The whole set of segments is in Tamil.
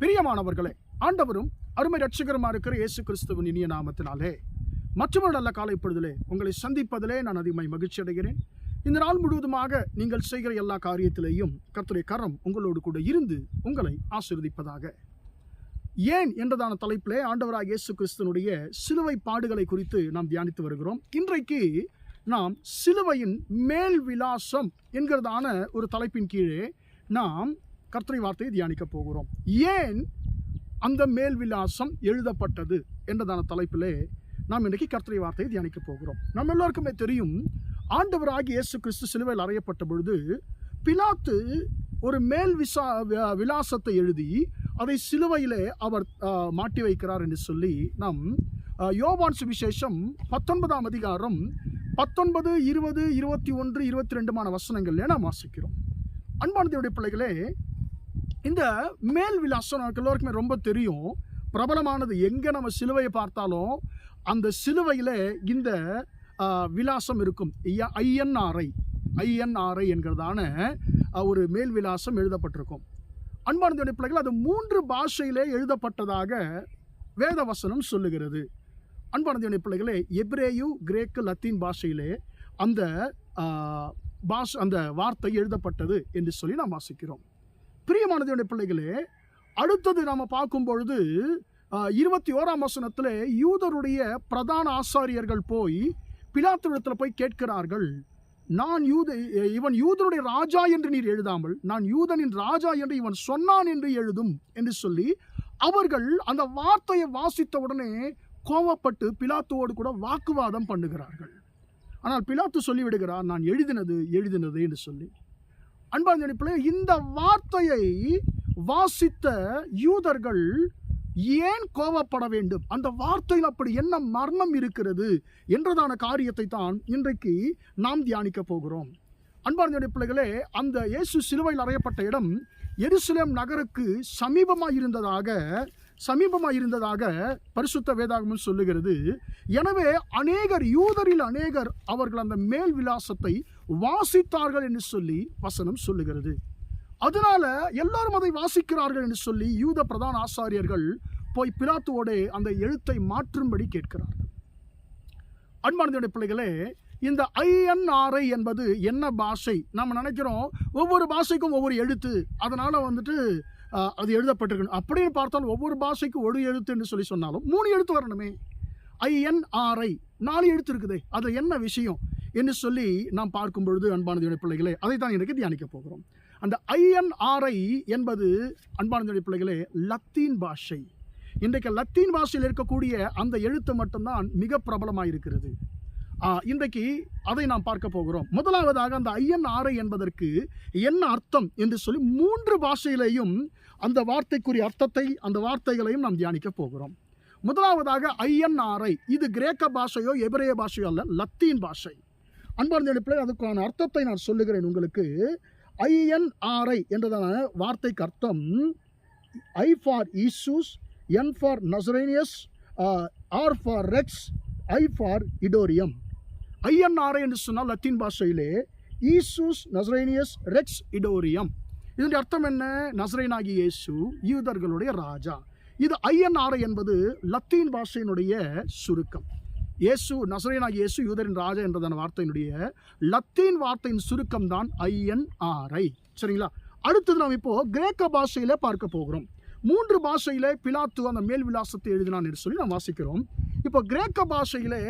பிரியமானவர்களே ஆண்டவரும் அருமை ரட்சகருமா இருக்கிற இயேசு கிறிஸ்துவின் இனிய நாமத்தினாலே மற்றொரு நல்ல காலை பொழுதிலே உங்களை சந்திப்பதிலே நான் அதிகமாய் மகிழ்ச்சி அடைகிறேன். இந்த நாள் முழுவதுமாக நீங்கள் செய்கிற எல்லா காரியத்திலேயும் கர்த்தருடைய கரம் உங்களோடு கூட இருந்து உங்களை ஆசிர்வதிப்பதாக. ஏன் என்றதான தலைப்பிலே ஆண்டவராக இயேசு கிறிஸ்துனுடைய சிலுவை பாடுகளை குறித்து நாம் தியானித்து வருகிறோம். இன்றைக்கு நாம் சிலுவையின் மேல் விலாசம் என்கிறதான ஒரு தலைப்பின் கீழே நாம் கர்த்தரை வார்த்தையை தியானிக்க போகிறோம். ஏன் அந்த மேல் விலாசம் எழுதப்பட்டது என்றதான தலைப்பிலே நாம் இன்றைக்கு கர்த்தரை வார்த்தையை தியானிக்க போகிறோம். நம்ம எல்லோருக்குமே தெரியும் ஆண்டவராகி இயேசு கிறிஸ்து சிலுவையில் அறையப்பட்ட பொழுது பிலாத்து ஒரு மேல் விசா விலாசத்தை எழுதி அதை சிலுவையிலே அவர் மாட்டி வைக்கிறார் என்று சொல்லி நாம் யோவான் சுவிசேஷம் பத்தொன்பதாம் அதிகாரம் பத்தொன்பது இருபது இருபத்தி ஒன்று இருபத்தி ரெண்டுமான வசனங்கள்ல நாம் வாசிக்கிறோம். அன்பானதையுடைய பிள்ளைகளே இந்த மேல் விலாசம் நமக்கு எல்லோருக்குமே ரொம்ப தெரியும். பிரபலமானது எங்கே நம்ம சிலுவையை பார்த்தாலும் அந்த சிலுவையில் இந்த விலாசம் இருக்கும். ஐஎன்ஆர்ஐ ஐஎன்ஆர்ஐ என்கிறதான ஒரு மேல் விலாசம் எழுதப்பட்டிருக்கும். அன்பானதையுடைய பிள்ளைகள் அது மூன்று பாஷையிலே எழுதப்பட்டதாக வேதவசனம் சொல்லுகிறது. அன்பானதையுடைய பிள்ளைகளே எப்ரேயு கிரேக்கு லத்தீன் பாஷையிலே அந்த பாஷ் அந்த வார்த்தை எழுதப்பட்டது என்று சொல்லி நாம் வாசிக்கிறோம். பிரியமானதையுடைய பிள்ளைகளே அடுத்தது நாம் பார்க்கும் பொழுது இருபத்தி ஓராம் வசனத்தில் யூதருடைய பிரதான ஆசாரியர்கள் போய் பிலாத்துவிடத்தில் போய் கேட்கிறார்கள். நான் யூத இவன் யூதனுடைய ராஜா என்று நீர் எழுதாமல் நான் யூதனின் ராஜா என்று இவன் சொன்னான் என்று எழுதும் என்று சொல்லி அவர்கள் அந்த வார்த்தையை வாசித்த உடனே கோவப்பட்டு பிலாத்துவோடு கூட வாக்குவாதம் பண்ணுகிறார்கள். ஆனால் பிலாத்து சொல்லிவிடுகிறார் நான் எழுதினது எழுதினது என்று சொல்லி. அன்பான நினைப்பிலே இந்த வார்த்தையை வாசித்த யூதர்கள் ஏன் கோவப்பட வேண்டும்? அந்த வார்த்தையில் அப்படி என்ன மர்மம் இருக்கிறது என்றதான காரியத்தை தான் இன்றைக்கு நாம் தியானிக்க போகிறோம். அன்பான பிள்ளைகளே அந்த இயேசு சிலுவையில் அறையப்பட்ட இடம் எருசலேம் நகருக்கு சமீபமாக இருந்ததாக சமீபமாக இருந்ததாக பரிசுத்த வேதாகமம் சொல்லுகிறது. எனவே அநேகர் யூதரில் அநேகர் அவர்கள் அந்த மேல் விலாசத்தை வாசித்தார்கள் என்று சொல்லி வசனம் சொல்லுகிறது. அதனால எல்லாரும் அதை வாசிக்கிறார்கள் என்று சொல்லி யூத பிரதான ஆசாரியர்கள் போய் பிலாத்துவோடே அந்த எழுத்தை மாற்றும்படி கேட்கிறார்கள். அன்பானதுடைய பிள்ளைகளே இந்த ஐஎன்ஆர்ஐ என்பது என்ன பாஷை? நம்ம நினைக்கிறோம் ஒவ்வொரு பாஷைக்கும் ஒவ்வொரு எழுத்து. அதனால் வந்துட்டு அது எழுதப்பட்டிருக்கணும். அப்படின்னு பார்த்தால் ஒவ்வொரு பாஷைக்கும் ஒரு எழுத்து என்று சொல்லி சொன்னாலும் மூணு எழுத்து வரணுமே. ஐஎன்ஆர்ஐ நாலு எழுத்து இருக்குதே. அது என்ன விஷயம் என்று சொல்லி நாம் பார்க்கும் பொழுது அன்பானதுடைய பிள்ளைகளே அதை தான் எனக்கு தியானிக்க போகிறோம். அந்த ஐஎன்ஆர்ஐ என்பது அன்பானதுடைய பிள்ளைகளே லத்தீன் பாஷை. இன்றைக்கு லத்தீன் பாஷையில் இருக்கக்கூடிய அந்த எழுத்து மட்டும்தான் மிக பிரபலமாக இருக்கிறது இன்றைக்கு அதை நாம் பார்க்க போகிறோம். முதலாவதாக அந்த ஐஎன்ஆர்ஐ என்பதற்கு என்ன அர்த்தம் என்று சொல்லி மூன்று பாஷையிலேயும் அந்த வார்த்தைக்குரிய அர்த்தத்தை அந்த வார்த்தைகளையும் நாம் தியானிக்க போகிறோம். முதலாவதாக ஐஎன்ஆர்ஐ இது கிரேக்க பாஷையோ எபிரேய பாஷையோ அல்ல லத்தீன் பாஷை. அன்பார்ந்த எடுப்பில் அதுக்கான அர்த்தத்தை நான் சொல்லுகிறேன் உங்களுக்கு. ஐஎன்ஆர்ஐ என்றதான வார்த்தைக்கு அர்த்தம் I for ஈசூஸ் N for நசரேனியஸ் R for ரெக்ஸ் ஐ ஃபார் இடோரியம். ஐஎன்ஆர்ஐ என்று சொன்னால் லத்தீன் பாஷையிலே ஈசூஸ் நசரேனியஸ் ரெக்ஸ் இடோரியம். இதனுடைய அர்த்தம் என்ன? நசரேனாகி இயேசு யூதர்களுடைய ராஜா. இது ஐஎன்ஆர்ஐ என்பது லத்தீன் பாஷையினுடைய சுருக்கம். இயேசு நசரேனாகி இயேசு யூதரின் ராஜா என்றதான வார்த்தையினுடைய லத்தீன் வார்த்தையின் சுருக்கம் தான் ஐஎன்ஆர்ஐ சரிங்களா? அடுத்தது நாம் இப்போ கிரேக்க பாஷையில் பார்க்க போகிறோம். மூன்று பாஷையில் பிலாத்து அந்த மேல் விலாசத்தை எழுதினான் என்று சொல்லி நாம் வாசிக்கிறோம். இப்போ கிரேக்க பாஷையிலே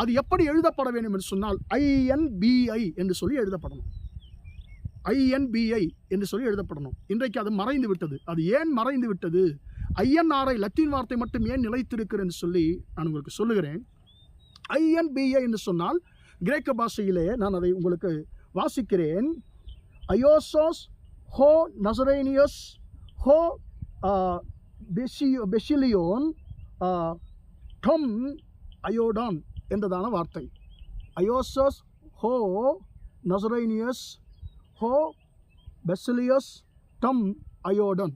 அது எப்படி எழுதப்பட வேண்டும் என்று சொன்னால் ஐஎன்பிஐ என்று சொல்லி எழுதப்படணும். ஐஎன்பிஐ என்று சொல்லி எழுதப்படணும். இன்றைக்கு அது மறைந்து விட்டது. அது ஏன் மறைந்து விட்டது? ஐஎன்ஆர்ஐ லத்தீன் வார்த்தை மட்டும் ஏன் நிலைத்திருக்கிறேன் சொல்லி நான் உங்களுக்கு சொல்லுகிறேன். ஐஎன்பிஐ என்று சொன்னால் கிரேக்க பாஷையிலே நான் அதை உங்களுக்கு வாசிக்கிறேன். அயோசோஸ் ஹோ நசரேனியஸ் ஹோ பெஷியோ பெஷிலியோன் டொம் அயோடான் என்றதான வார்த்தை அயோசஸ் ஹோ நசரைனியஸ் ஹோ பெசிலியஸ் டம் அயோடன்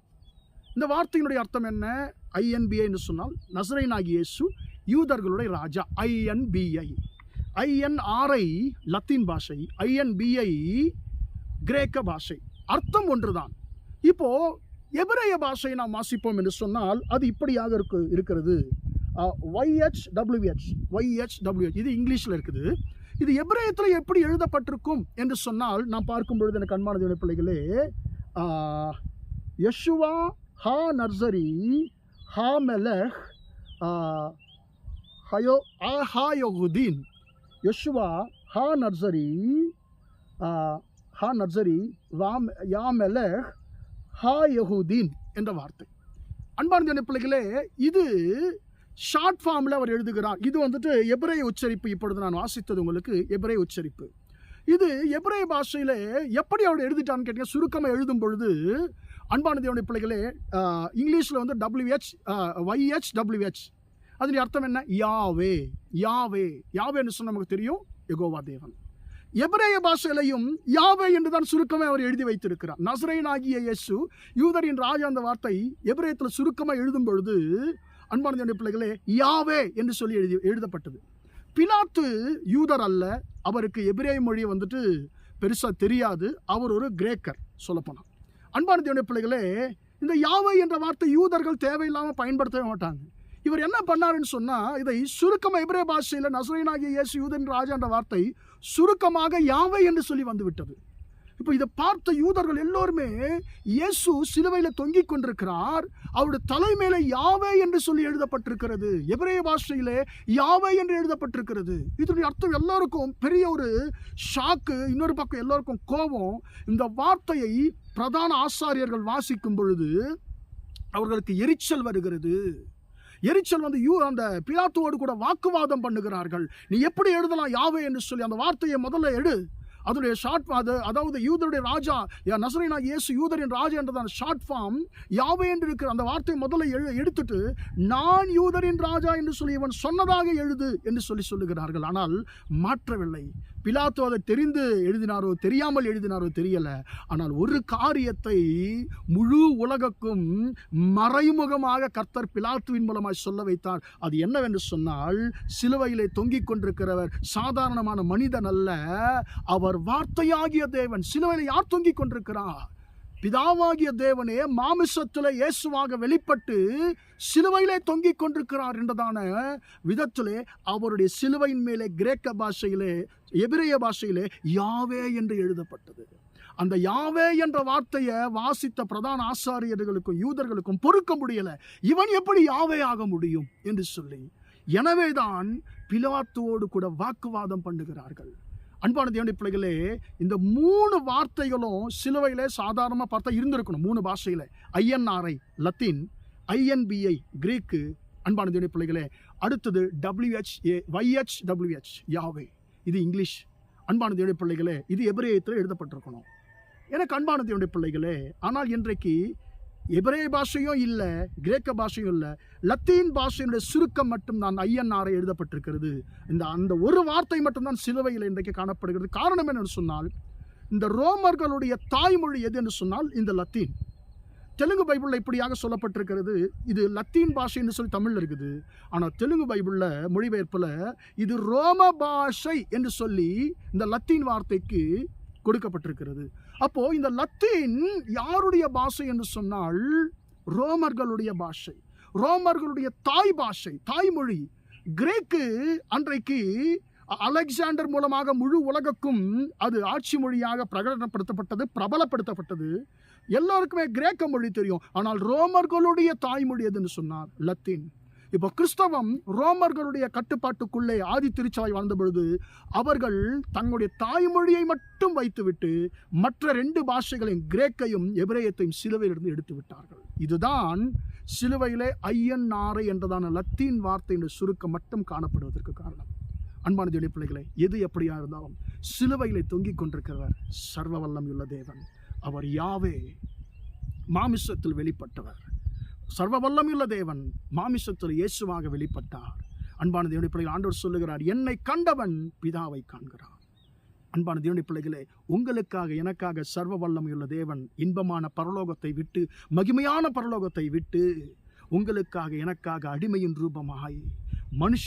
இந்த வார்த்தையினுடைய அர்த்தம் என்ன? ஐஎன்பிஐ என்று சொன்னால் நசரைனாகி இயேசு யூதர்களுடைய ராஜா ஐஎன்பிஐ ஐஎன்ஆர்ஐ லத்தீன் பாஷை ஐஎன்பிஐ கிரேக்க பாஷை. அர்த்தம் ஒன்றுதான். இப்போ எபிரேய பாஷையை நாம் வாசிப்போம் என்று சொன்னால் அது இப்படியாக இருக்கு இருக்கிறது. ஒய்ஹெச் டபிள்யூஹெச் ஒய்ஹெச் டபிள்யூஹெச் இது இங்கிலீஷில் இருக்குது. இது எப்ரேயத்தில் எப்படி எழுதப்பட்டிருக்கும் என்று சொன்னால் நான் பார்க்கும் பொழுது எனக்கு அன்பான தேவனுடைய பிள்ளைகளே யஷுவா ஹா நர்சரி ஹா மெலஹ் ஹயோ ஆ ஹா யோகுதீன் யஷுவா ஹா நர்சரி ஹா நர்சரி வாம் யா மெலஹ் ஹா யஹூதீன் என்ற வார்த்தை. அன்பார்ந்த பிள்ளைகளே இது ஷார்ட் ஃபார்மில் அவர் எழுதுகிறார். இது வந்துட்டு எபிரே உச்சரிப்பு. இப்பொழுது நான் வாசித்தது உங்களுக்கு எபிரே உச்சரிப்பு. இது எபிரே பாஷையில் எப்படி அவர் எழுதிட்டான்னு கேட்டீங்க. சுருக்கமாக எழுதும் பொழுது அன்பான தேவனுடைய பிள்ளைகளே இங்கிலீஷில் வந்து டபிள்யூஹெச் ஒய்ஹெச் டபிள்யூஹெச் அதனுடைய அர்த்தம் என்ன? யாவே யாவே. யாவேன்னு சொன்ன நமக்கு தெரியும். எகோவா தேவன். எபிரேய பாஷையிலையும் யாவே என்று தான் சுருக்கமே அவர் எழுதி வைத்திருக்கிறார். நசரேன் ஆகிய இயேசு யூதரின் ராஜா அந்த வார்த்தை எபிரேயத்தில் சுருக்கமாக எழுதும் பொழுது அன்பான பிள்ளைகளே யாவே என்று சொல்லி எழுதி எழுதப்பட்டது. பிலாத்து யூதர் அல்ல அவருக்கு எபிரேய மொழி வந்துட்டு பெருசாக தெரியாது அவர் ஒரு கிரேக்கர் சொல்லப்போனால் அன்பான தேவனுடைய பிள்ளைகளே இந்த யாவை என்ற வார்த்தை யூதர்கள் தேவையில்லாமல் பயன்படுத்தவே மாட்டாங்க. இவர் என்ன பண்ணாருன்னு சொன்னால் இதை சுருக்கமாக எபிரே பாஷையில் நசுரையனாகிய இயேசு யூதன் ராஜா என்ற வார்த்தை சுருக்கமாக யாவை என்று சொல்லி வந்து விட்டது இப்போ இதை பார்த்த யூதர்கள் எல்லோருமே இயேசு சிலுவையில் தொங்கிக் கொண்டிருக்கிறார். அவருடைய தலை மேலே யாவே என்று சொல்லி எழுதப்பட்டிருக்கிறது. எபிரேய பாஷையிலே யாவே என்று எழுதப்பட்டிருக்கிறது. இதனுடைய அர்த்தம் எல்லோருக்கும் பெரிய ஒரு ஷாக்கு இன்னொரு பக்கம் எல்லோருக்கும் கோபம். இந்த வார்த்தையை பிரதான ஆசாரியர்கள் வாசிக்கும் பொழுது அவர்களுக்கு எரிச்சல் வருகிறது. எரிச்சல் வந்து யூ அந்த பிலாத்துவோடு கூட வாக்குவாதம் பண்ணுகிறார்கள். நீ எப்படி எழுதலாம் யாவே என்று சொல்லி அந்த வார்த்தையை முதல்ல எடு. அதனுடைய ஷார்ட் அது அதாவது யூதருடைய ராஜா நசுரேனா இயேசு யூதரின் ராஜா என்றதான ஷார்ட் ஃபார்ம் யாவே என்று இருக்கிற அந்த வார்த்தையை முதல்ல எழு எடுத்துட்டு நான் யூதரின் ராஜா என்று சொல்லி இவன் சொன்னதாக எழுது என்று சொல்லி சொல்லுகிறார்கள். ஆனால் மாற்றவில்லை. பிலாத்து அதை தெரிந்து எழுதினாரோ தெரியாமல் எழுதினாரோ தெரியல. ஆனால் ஒரு காரியத்தை முழு உலகக்கும் மறைமுகமாக கர்த்தர் பிலாத்துவின் மூலமாக சொல்ல வைத்தார். அது என்னவென்று சொன்னால் சிலுவையிலே தொங்கிக் கொண்டிருக்கிறவர் சாதாரணமான மனிதன் அல்ல. அவர் வார்த்தையாகிய தேவன். சிலுவையில் யார் தொங்கிக் கொண்டிருக்கிறார்? பிதாவாகிய தேவனே மாமிசத்தில் இயேசுவாக வெளிப்பட்டு சிலுவையிலே தொங்கிக் கொண்டிருக்கிறார் என்றதான விதத்திலே அவருடைய சிலுவையின் மேலே கிரேக்க பாஷையிலே எபிரேய பாஷையிலே யாவே என்று எழுதப்பட்டது. அந்த யாவே என்ற வார்த்தையை வாசித்த பிரதான ஆசாரியர்களுக்கும் யூதர்களுக்கும் பொறுக்க முடியல. இவன் எப்படி யாவே ஆக முடியும்? என்று சொல்லி எனவேதான் பிலாத்துவோடு கூட வாக்குவாதம் பண்ணுகிறார்கள். அன்பான தேவனுடைய பிள்ளைகளே இந்த மூணு வார்த்தைகளும் சிலுவையிலே சாதாரணமாக பார்த்தா இருந்திருக்கணும். மூணு பாஷையில். INRI Latin INBI Greek. அன்பான தேவனுடைய பிள்ளைகளே அடுத்தது டபிள்யூஹெச்ஏ ஒய்ஹெச் டபிள்யூஹெச் யாவே. இது இங்கிலீஷ். அன்பான தேவனுடைய பிள்ளைகளே இது எபிரேயத்தில் எழுதப்பட்டிருக்கணும். எனக்கு அன்பான தேவனுடைய பிள்ளைகளே ஆனால் இன்றைக்கு எபிரே பாஷையும் இல்லை கிரேக்க பாஷையும் இல்லை. லத்தீன் பாஷையினுடைய சுருக்கம் மட்டும் தான் ஐஎன்ஆரை எழுதப்பட்டிருக்கிறது. இந்த அந்த ஒரு வார்த்தை மட்டும்தான் சிலுவையில் இன்றைக்கு காணப்படுகிறது. காரணம் என்னென்னு சொன்னால் இந்த ரோமர்களுடைய தாய்மொழி எது என்று சொன்னால் இந்த லத்தீன். தெலுங்கு பைபிளில் இப்படியாக சொல்லப்பட்டிருக்கிறது. இது லத்தீன் பாஷைன்னு சொல்லி தமிழில் இருக்குது. ஆனால் தெலுங்கு பைபிளில் மொழிபெயர்ப்பில் இது ரோம பாஷை என்று சொல்லி இந்த லத்தீன் வார்த்தைக்கு கொடுக்கப்பட்டிருக்கிறது. அப்போ இந்த லத்தீன் யாருடைய பாஷை என்று சொன்னால் ரோமர்களுடைய பாஷை. ரோமர்களுடைய தாய் பாஷை தாய்மொழி. கிரேக்கு அன்றைக்கு அலெக்சாண்டர் மூலமாக முழு உலகக்கும் அது ஆட்சி மொழியாக பிரகடனப்படுத்தப்பட்டது பிரபலப்படுத்தப்பட்டது. எல்லோருக்குமே கிரேக்க மொழி தெரியும். ஆனால் ரோமர்களுடைய தாய்மொழி எதுன்னு சொன்னார் லத்தீன். இப்போ கிறிஸ்தவம் ரோமர்களுடைய கட்டுப்பாட்டுக்குள்ளே ஆதி திருச்சபை வாழ்ந்த பொழுது அவர்கள் தங்களுடைய தாய்மொழியை மட்டும் வைத்துவிட்டு மற்ற ரெண்டு பாஷைகளையும் கிரேக்கையும் எபிரேயத்தையும் சிலுவையிலிருந்து எடுத்து விட்டார்கள். இதுதான் சிலுவையிலே ஐயன் ஐயன்னாரை என்றதான லத்தீன் வார்த்தையின் சுருக்கம் மட்டும் காணப்படுவதற்கு காரணம். அன்பான தேவனுடைய பிள்ளைகளை எது எப்படியா இருந்தாலும் சிலுவையிலே தொங்கிக் கொண்டிருக்கிறவர் சர்வ வல்லமையுள்ள தேவன். அவர் யாவே மாமிசத்தில் வெளிப்பட்டவர். சர்வ வல்லமையுள்ள தேவன் மாமிசத்தில் இயேசுவாக வெளிப்பட்டார். அன்பான தேவனுடைய பிள்ளைகள் ஆண்டவர் சொல்லுகிறார் என்னை கண்டவன் பிதாவை காண்கிறான். அன்பான தேவனுடைய பிள்ளைகளே உங்களுக்காக எனக்காக சர்வ வல்லமையுள்ள தேவன் இன்பமான பரலோகத்தை விட்டு மகிமையான பரலோகத்தை விட்டு உங்களுக்காக எனக்காக அடிமையின் ரூபமாய் மனுஷ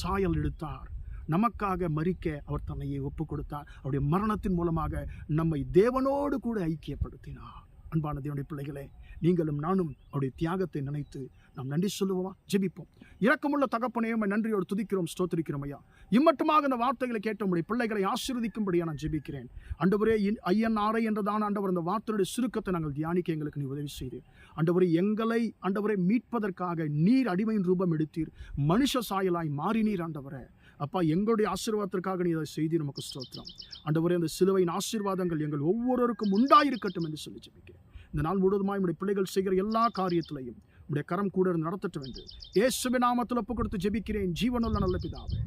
சாயல் எடுத்தார். நமக்காக மறிக்க அவர் தன்னையை ஒப்பு கொடுத்தார் அவருடைய மரணத்தின் மூலமாக நம்மை தேவனோடு கூட ஐக்கியப்படுத்தினார். அன்பான தேவனுடைய பிள்ளைகளே நீங்களும் நானும் அவருடைய தியாகத்தை நினைத்து நாம் நன்றி சொல்லுவோமா? ஜெபிப்போம். இரக்கமுள்ள தகப்பனையும் நன்றியோடு துதிக்கிறோம் ஸ்தோத்திரிக்கிறோம் ஐயா. இம்மட்டுமாக இந்த வார்த்தைகளை கேட்ட உடைய பிள்ளைகளை ஆசீர்வதிக்கும்படியா நான் ஜெபிக்கிறேன். அண்டவரே இன் ஐயன் என்றதான ஆண்டவர் அந்த வார்த்தையுடைய சுருக்கத்தை நாங்கள் தியானிக்க எங்களுக்கு நீ உதவி செய்து ஆண்டவரே எங்களை அண்டவரை மீட்பதற்காக நீர் அடிமையின் ரூபம் எடுத்தீர். மனுஷ சாயலாய் மாறினீர் ஆண்டவரே. அப்பா எங்களுடைய ஆசீர்வாதத்திற்காக நீ அதை செய்தி நமக்கு ஸ்தோத்திரம். அண்டவரே அந்த சிலுவையின் ஆசீர்வாதங்கள் எங்கள் ஒவ்வொருவருக்கும் உண்டாயிருக்கட்டும் என்று சொல்லி ஜெபிக்கிறேன். இந்த நாள் முழுவதுமாய் நம்முடைய பிள்ளைகள் செய்கிற எல்லா காரியத்திலையும் உடைய கரம் கூட இருந்து நடத்தட்டும் என்று இயேசுவின் நாமத்தில் ஒப்பு கொடுத்து ஜெபிக்கிறேன். ஜீவனுள்ள நல்ல பிதாவே.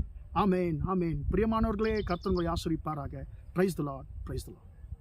ஆமேன் ஆமேன். பிரியமானவர்களே கர்த்தங்களை ஆசிரிப்பாராக praise the lord praise the lord